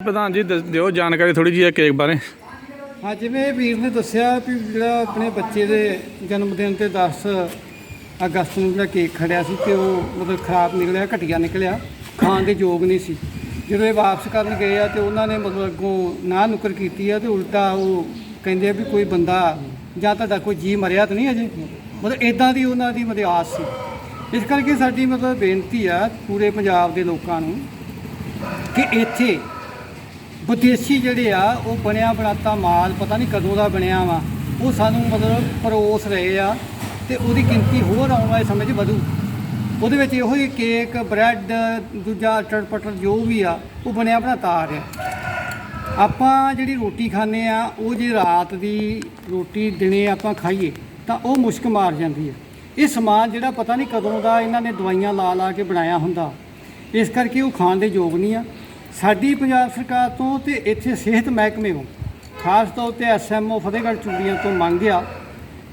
ਪ੍ਰਧਾਨ ਜੀ ਦੱਸ ਦਿਓ ਜਾਣਕਾਰੀ ਥੋੜੀ ਜਿਹੀ ਕੇਕ ਬਾਰੇ। ਹਾਂ, ਜਿਵੇਂ ਵੀਰ ਨੇ ਦੱਸਿਆ ਵੀ ਜਿਹੜਾ ਆਪਣੇ ਬੱਚੇ ਦੇ ਜਨਮ ਦਿਨ ਤੇ 10 ਅਗਸਤ ਨੂੰ ਜਿਹੜਾ ਕੇਕ ਖੜਿਆ ਸੀ ਤੇ ਉਹ ਮਤਲਬ ਖਰਾਬ ਨਿਕਲਿਆ, ਘਟੀਆ ਨਿਕਲਿਆ, ਖਾਣ ਦੇ ਯੋਗ ਨਹੀਂ ਸੀ। ਜਦੋਂ ਇਹ ਵਾਪਸ ਕਰਨ ਗਏ ਆ ਤੇ ਉਹਨਾਂ ਨੇ ਮਤਲਬ ਅੱਗੋਂ ਨਾ ਨੁਕਰ ਕੀਤੀ ਆ ਤੇ ਉਲਟਾ ਉਹ ਕਹਿੰਦੇ ਆ ਵੀ ਕੋਈ ਬੰਦਾ ਜਾਂ ਤੁਹਾਡਾ ਕੋਈ ਜੀ ਮਰਿਆ ਤਾਂ ਨਹੀਂ ਅਜੇ? ਮਤਲਬ ਇਦਾਂ ਦੀ ਉਹਨਾਂ ਦੀ ਮਤਲਬ ਆਸ ਸੀ। ਇਸ ਕਰਕੇ ਸਾਡੀ ਮਤਲਬ ਬੇਨਤੀ ਆ ਪੂਰੇ ਪੰਜਾਬ ਦੇ ਲੋਕਾਂ ਨੂੰ ਕਿ ਇੱਥੇ ਵਿਦੇਸ਼ੀ ਜਿਹੜੇ ਆ, ਉਹ ਬਣਿਆ ਬਣਾਤਾ ਮਾਲ, ਪਤਾ ਨਹੀਂ ਕਦੋਂ ਦਾ ਬਣਿਆ ਵਾ। ਉਹ ਸਾਨੂੰ ਮਤਲਬ ਪਰੋਸ ਰਹੇ ਆ ਤੇ ਉਹਦੀ ਗਿਣਤੀ ਹੋਰ ਆਉਣ ਵਾਲੇ ਸਮੇਂ 'ਚ ਵਧੂ। ਉਹਦੇ ਵਿੱਚ ਇਹੋ ਹੀ ਕੇਕ, ਬ੍ਰੈਡ, ਦੂਜਾ ਚਟਪਟਰ ਜੋ ਵੀ ਆ, ਉਹ ਬਣਿਆ ਬਣਾਤਾ ਆ ਰਿਹਾ। ਆਪਾਂ ਜਿਹੜੀ ਰੋਟੀ ਖਾਂਦੇ ਆ, ਉਹ ਜੇ ਰਾਤ ਦੀ ਰੋਟੀ, ਦਿਨੇ ਆਪਾਂ ਖਾਈਏ, ਤਾਂ ਉਹ ਮੁਸ਼ਕ ਮਾਰ ਜਾਂਦੀ ਹੈ ਇਹ ਸਮਾਨ ਜਿਹੜਾ ਪਤਾ ਨਹੀਂ ਕਦੋਂ ਦਾ ਇਹਨਾਂ ਨੇ ਦਵਾਈਆਂ ਲਾ ਲਾ ਕੇ ਬਣਾਇਆ ਹੁੰਦਾ। ਇਸ ਕਰਕੇ ਉਹ ਖਾਣ ਦੇ ਯੋਗ ਨਹੀਂ ਆ। ਸਾਡੀ ਪੰਜਾਬ ਸਰਕਾਰ ਤੋਂ ਤੇ ਇੱਥੇ ਸਿਹਤ ਮਹਿਕਮੇ ਨੂੰ, ਖਾਸ ਤੌਰ ਤੇ ਐਸਐਮਓ ਫਤਿਹਗੜ੍ਹ ਚੂੜੀਆਂ ਤੋਂ ਮੰਗ ਆ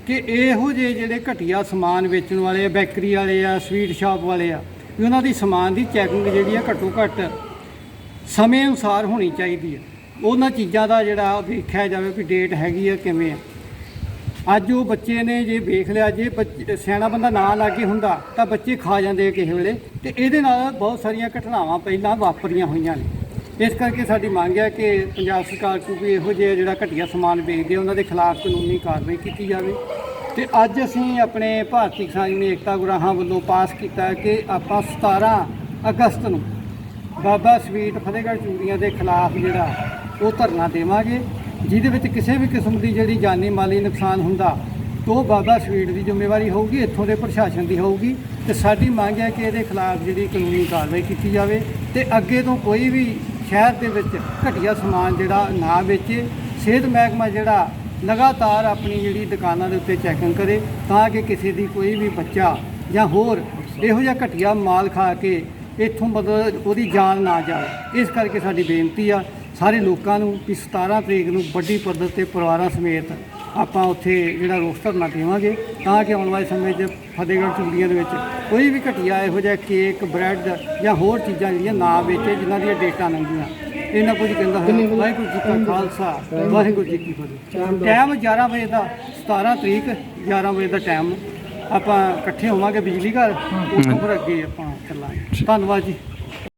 ਕਿ ਇਹੋ ਜਿਹੇ ਜਿਹੜੇ ਘਟੀਆ ਸਮਾਨ ਵੇਚਣ ਵਾਲੇ ਆ, ਬੇਕਰੀ ਵਾਲੇ ਆ, ਸਵੀਟ ਸ਼ਾਪ ਵਾਲੇ ਆ, ਵੀ ਉਹਨਾਂ ਦੀ ਸਮਾਨ ਦੀ ਚੈਕਿੰਗ ਜਿਹੜੀ ਆ ਘੱਟੋ ਘੱਟ ਸਮੇਂ ਅਨੁਸਾਰ ਹੋਣੀ ਚਾਹੀਦੀ ਹੈ ਉਹਨਾਂ ਚੀਜ਼ਾਂ ਦਾ ਜਿਹੜਾ ਦੇਖਿਆ ਜਾਵੇ ਵੀ ਡੇਟ ਹੈਗੀ ਆ ਕਿਵੇਂ ਆ। ਅੱਜ ਉਹ ਬੱਚੇ ਨੇ ਜੇ ਵੇਖ ਲਿਆ ਜੇ ਬੱਚ- ਸਿਆਣਾ ਬੰਦਾ ਨਾ ਲਾਗੇ ਹੁੰਦਾ ਤਾਂ ਬੱਚੇ ਖਾ ਜਾਂਦੇ ਆ ਕਿਸੇ ਵੇਲੇ। ਤੇ ਇਹਦੇ ਨਾਲ ਬਹੁਤ ਸਾਰੀਆਂ ਘਟਨਾਵਾਂ ਪਹਿਲਾਂ ਵਾਪਰੀਆਂ ਹੋਈਆਂ ਨੇ। ਇਸ ਕਰਕੇ ਸਾਡੀ ਮੰਗ ਹੈ ਕਿ ਪੰਜਾਬ ਸਰਕਾਰ ਕੋਲ ਵੀ ਇਹੋ ਜਿਹਾ ਜਿਹੜਾ ਘਟੀਆ ਸਮਾਨ ਵੇਚਦੇ ਆ, ਉਹਨਾਂ ਦੇ ਖਿਲਾਫ ਕਾਨੂੰਨੀ ਕਾਰਵਾਈ ਕੀਤੀ ਜਾਵੇ। ਤੇ ਅੱਜ ਅਸੀਂ ਆਪਣੇ ਭਾਰਤੀ ਕਿਸਾਨ ਯੂਨੀਅਨ ਏਕਤਾ ਗੁਰਾਹਾਂ ਵੱਲੋਂ ਪਾਸ ਕੀਤਾ ਕਿ ਆਪਾਂ 17 ਅਗਸਤ ਨੂੰ ਬਾਬਾ ਸਵੀਟ ਫਤਿਹਗੜ੍ਹ ਚੂੜੀਆਂ ਦੇ ਖਿਲਾਫ ਜਿਹੜਾ ਉਹ ਧਰਨਾ ਦੇਵਾਂਗੇ। ਜਿਹਦੇ ਵਿੱਚ ਕਿਸੇ ਵੀ ਕਿਸਮ ਦੀ ਜਿਹੜੀ ਜਾਨੀ ਮਾਲੀ ਨੁਕਸਾਨ ਹੁੰਦਾ, ਤਾਂ ਉਹ ਬਾਬਾ ਸਵੀਟ ਦੀ ਜ਼ਿੰਮੇਵਾਰੀ ਹੋਊਗੀ, ਇੱਥੋਂ ਦੇ ਪ੍ਰਸ਼ਾਸਨ ਦੀ ਹੋਊਗੀ। ਤੇ ਸਾਡੀ ਮੰਗ ਹੈ ਕਿ ਇਹਦੇ ਖਿਲਾਫ ਜਿਹੜੀ ਕਾਨੂੰਨੀ ਕਾਰਵਾਈ ਕੀਤੀ ਜਾਵੇ ਤੇ ਅੱਗੇ ਤੋਂ ਕੋਈ ਵੀ ਸ਼ਹਿਰ ਦੇ ਵਿੱਚ ਘਟੀਆ ਸਮਾਨ ਜਿਹੜਾ ਨਾ ਵੇਚੇ। ਸਿਹਤ ਮਹਿਕਮਾ ਜਿਹੜਾ ਲਗਾਤਾਰ ਆਪਣੀ ਜਿਹੜੀ ਦੁਕਾਨਾਂ ਦੇ ਉੱਤੇ ਚੈਕਿੰਗ ਕਰੇ, ਤਾਂ ਕਿ ਕਿਸੇ ਦੀ ਕੋਈ ਵੀ ਬੱਚਾ ਜਾਂ ਹੋਰ ਇਹੋ ਜਿਹਾ ਘਟੀਆ ਮਾਲ ਖਾ ਕੇ ਇੱਥੋਂ ਮਤਲਬ ਉਹਦੀ ਜਾਨ ਨਾ ਜਾਵੇ। ਇਸ ਕਰਕੇ ਸਾਡੀ ਬੇਨਤੀ ਆ ਸਾਰੇ ਲੋਕਾਂ ਨੂੰ ਕਿ 17 ਤਰੀਕ ਨੂੰ ਵੱਡੀ ਪੱਧਰ ਤੇ ਪਰਿਵਾਰਾਂ ਸਮੇਤ ਆਪਾਂ ਉੱਥੇ ਜਿਹੜਾ ਰੋਸ ਧਰਨਾ ਦੇਵਾਂਗੇ ਤਾਂ ਕਿ ਆਉਣ ਵਾਲੇ ਸਮੇਂ 'ਚ ਫਤਿਹਗੜ੍ਹ ਚੂੜੀਆਂ ਦੇ ਵਿੱਚ ਕੋਈ ਵੀ ਘਟੀਆ ਇਹੋ ਜਿਹਾ ਕੇਕ ਬ੍ਰੈਡ ਜਾਂ ਹੋਰ ਚੀਜ਼ਾਂ ਜਿਹੜੀਆਂ ਨਾ ਵੇਚੇ ਜਿਨ੍ਹਾਂ ਦੀਆਂ ਡੇਟਾਂ ਲੰਘੀਆਂ ਇਹਨਾਂ ਕੁਝ ਕਹਿੰਦਾ ਹੋਇਆ ਵਾਹਿਗੁਰੂ ਜੀ ਕਾ ਖਾਲਸਾ ਵਾਹਿਗੁਰੂ ਜੀ ਕੀ ਫਤਿਹ। ਟਾਈਮ 11 ਵਜੇ ਦਾ 17 ਤਰੀਕ 11 ਵਜੇ ਦਾ ਟਾਈਮ। ਆਪਾਂ ਇਕੱਠੇ ਹੋਵਾਂਗੇ ਬਿਜਲੀ ਘਰ ਉੱਥੋਂ ਫਿਰ ਅੱਗੇ ਆਪਾਂ ਚੱਲਾਂਗੇ। ਧੰਨਵਾਦ ਜੀ।